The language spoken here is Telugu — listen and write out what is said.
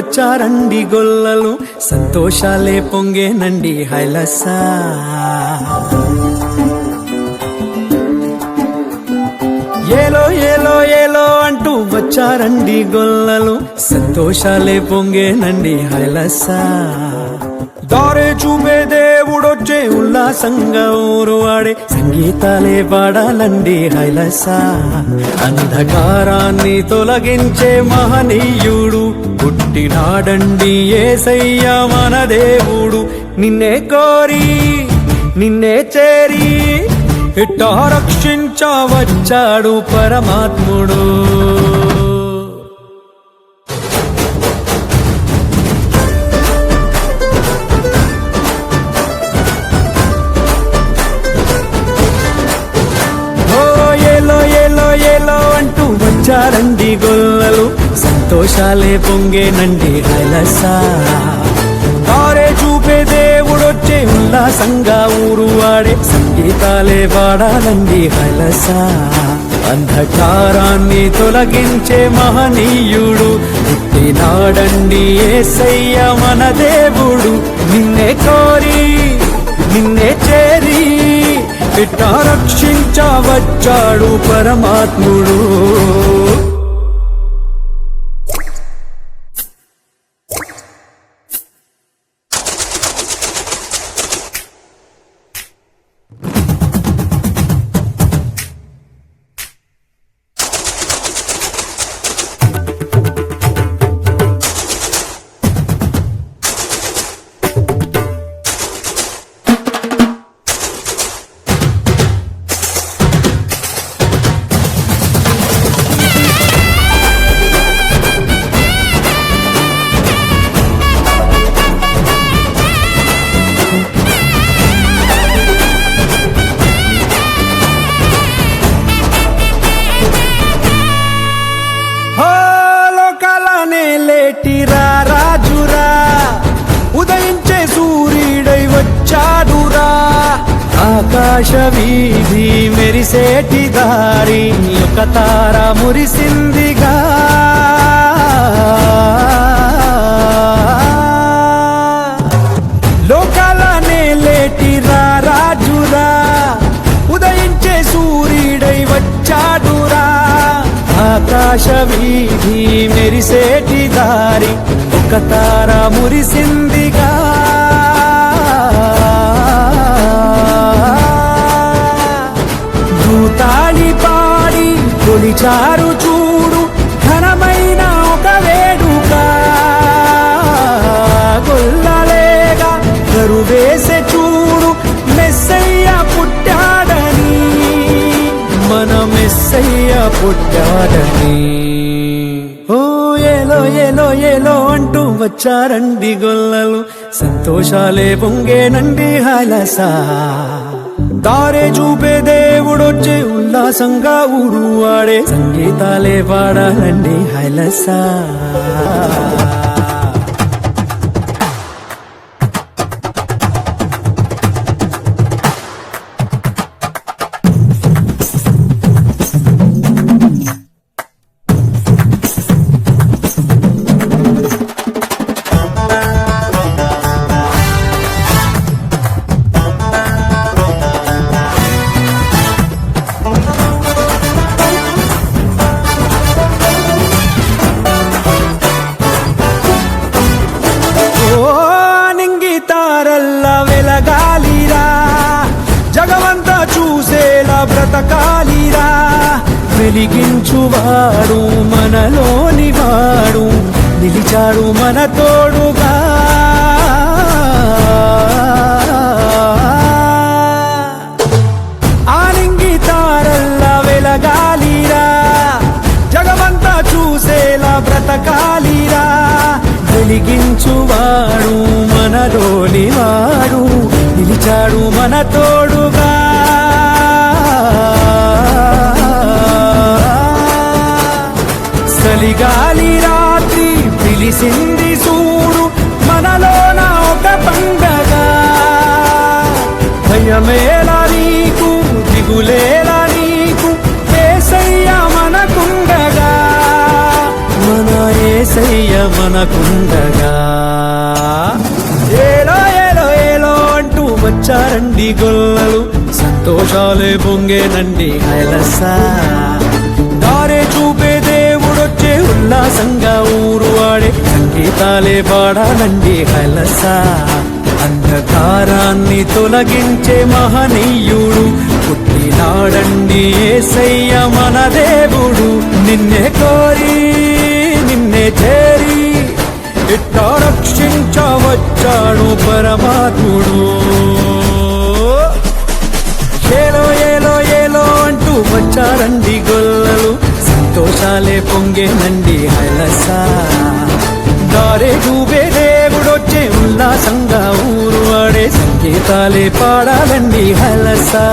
వచ్చారండి గొల్లలు. సంతోషాలే పొంగేనండి హైలసా. ఏలో ఏలో ఏలో అంటూ వచ్చారండి గొల్లలు. సంతోషాలే పొంగేనండి హైలసా. దారే చూపే దేవుడొచ్చే ఉల్లాసంగా ఊరు ఆడే సంగీతాలే పాడాలండి హైలసా. అంధకారాన్ని తొలగించే మహనీయుడు నాడండి ఏసయ్య మన దేవుడు. నిన్నే కోరి నిన్నే చేరి ఇట్టా రక్షించవచ్చాడు పరమాత్ముడు. ఓ ఏలో ఏలో అంటూ వచ్చారండి గొల్లలు. సంతోషాలే పొంగేనండి హైలసా. తారే చూపే దేవుడొచ్చే ఉల్లాసంగా ఊరు వాడే సంగీతాలే వాడాలండి హైలసా. అంధకారాన్ని తొలగించే మహనీయుడు పుట్టినాడండి ఏసయ్య మన దేవుడు. నిన్నే కోరి నిన్నే చేరి ఇట్టా రక్షించవచ్చాడు పరమాత్ముడు. ఆకాశ వీధి మెరిసేటి దారి ఒక తార మురిసిందిగా లోకాలనే లేటిరా రాజురా ఉదయించే సూర్యుడై వచ్చాడురా. ఆకాశ వీధి మెరిసేటి దారి ఒక తార మురిసింది ఏలో ఏలో ఏలో అంటూ వచ్చారండి గొల్లలు. సంతోషాలే పొంగేనండి హలస. దారే చూపే దేవుడొచ్చే ఉల్లాసంగా ఊరు వాడే. సంగీతాలే పాడాలండి హలసా. వెలిగించువాడు మనలోని వాడు నిలిచాడు మన తోడుగా. ఆనింగి తారల్ల వెలగాలిరా బ్రతకాలిరా. వెలిగించువాడు మనలోని వాడు నిలిచాడు మన తోడుగా. ఏసయ్య మనకుండగా. ఏలో ఏలో ఏలో అంటూ వచ్చారండి గొల్లలు. సంతోషాలే పొంగేనండి హైలసా దారే చూపే దేవుడొచ్చే ఉల్లాసంగా ఊరు వాడే సంగీతాలే పాడాలండి హైలసా అంధకారాన్ని తొలగించే మహనీయుడు పుట్టినాడండి ఏసయ్య మన దేవుడు. నిన్నే కోరి చేరి ఇట్ట రక్షించవచ్చాడు పరమాత్ముడు. ఏలో ఏలో ఏలో అంటూ వచ్చారండి గొల్లలు సంతోషాలే పొంగేనండి హైలసా. దారే చూపే దేవుడొచ్చే ఉల్లాసంగా ఊరు వాడే సంగీతాలే పాడాలండి హలసా.